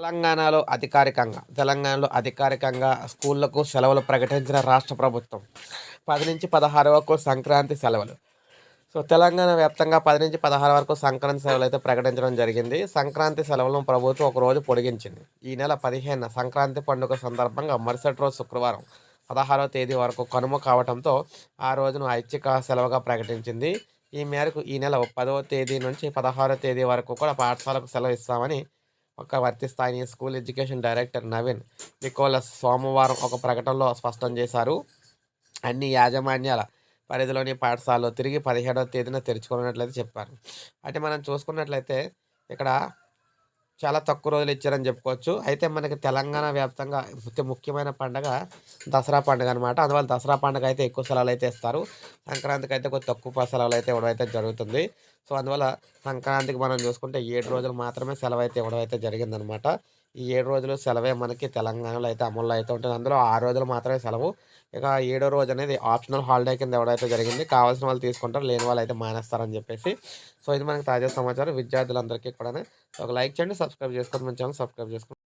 తెలంగాణలో అధికారికంగా తెలంగాణలో అధికారికంగా స్కూళ్ళకు సెలవులు ప్రకటించిన రాష్ట్ర ప్రభుత్వం. పది నుంచి పదహారు వరకు సంక్రాంతి సెలవులు. సో తెలంగాణ వ్యాప్తంగా పది నుంచి పదహారు వరకు సంక్రాంతి సెలవులు అయితే ప్రకటించడం జరిగింది. సంక్రాంతి సెలవులను ప్రభుత్వం ఒక రోజు పొడిగించింది. ఈ నెల పదిహేను సంక్రాంతి పండుగ సందర్భంగా మరుసటి రోజు శుక్రవారం పదహారవ తేదీ వరకు కనుమ కావడంతో ఆ రోజును ఐచ్ఛిక సెలవుగా ప్రకటించింది. ఈ మేరకు ఈ నెల పదవ తేదీ నుంచి పదహారవ తేదీ వరకు కూడా పాఠశాలకు సెలవు ఇస్తామని ఒక వర్తిస్థాయి school education director Naveen Nicholas సోమవారం ఒక ప్రకటనలో స్పష్టం చేశారు. అన్ని యాజమాన్యాల పరిధిలోని పాఠశాలలో తిరిగి పదిహేడవ తేదీన తెరుచుకున్నట్లయితే చెప్పారు. అంటే మనం చూసుకున్నట్లయితే ఇక్కడ చాలా తక్కువ రోజులు ఇచ్చారని చెప్పుకోవచ్చు. అయితే మనకి తెలంగాణ వ్యాప్తంగా ముఖ్యమైన పండగ దసరా పండుగ అనమాట అందువల్ల దసరా పండుగ అయితే ఎక్కువ సెలవులు అయితే ఇస్తారు. సంక్రాంతికి అయితే కొద్ది తక్కువ సెలవులు అయితే ఇవ్వడం అయితే జరుగుతుంది. సో అందువల్ల సంక్రాంతికి మనం చూసుకుంటే ఏడు రోజులు మాత్రమే సెలవు అయితే ఇవ్వడం అయితే జరిగిందనమాట ఈ ఏడు రోజులు సెలవే మనకి తెలంగాణలో అయితే అమల్లో అయితే ఉంటుంది. అందులో ఆరు రోజులు మాత్రమే సెలవు. ఇక ఏడో రోజు అనేది ఆప్షనల్ హాలిడే కింద ఎవడైతే జరిగింది కావాల్సిన వాళ్ళు తీసుకుంటారు లేని వాళ్ళు అయితే మానేస్తారని చెప్పేసి. సో ఇది మనకి తాజా సమాచారం. విద్యార్థులందరికీ కూడా ఒక లైక్ చేయండి సబ్స్క్రైబ్ చేసుకోండి. మన ఛానల్ సబ్స్క్రైబ్ చేసుకోండి.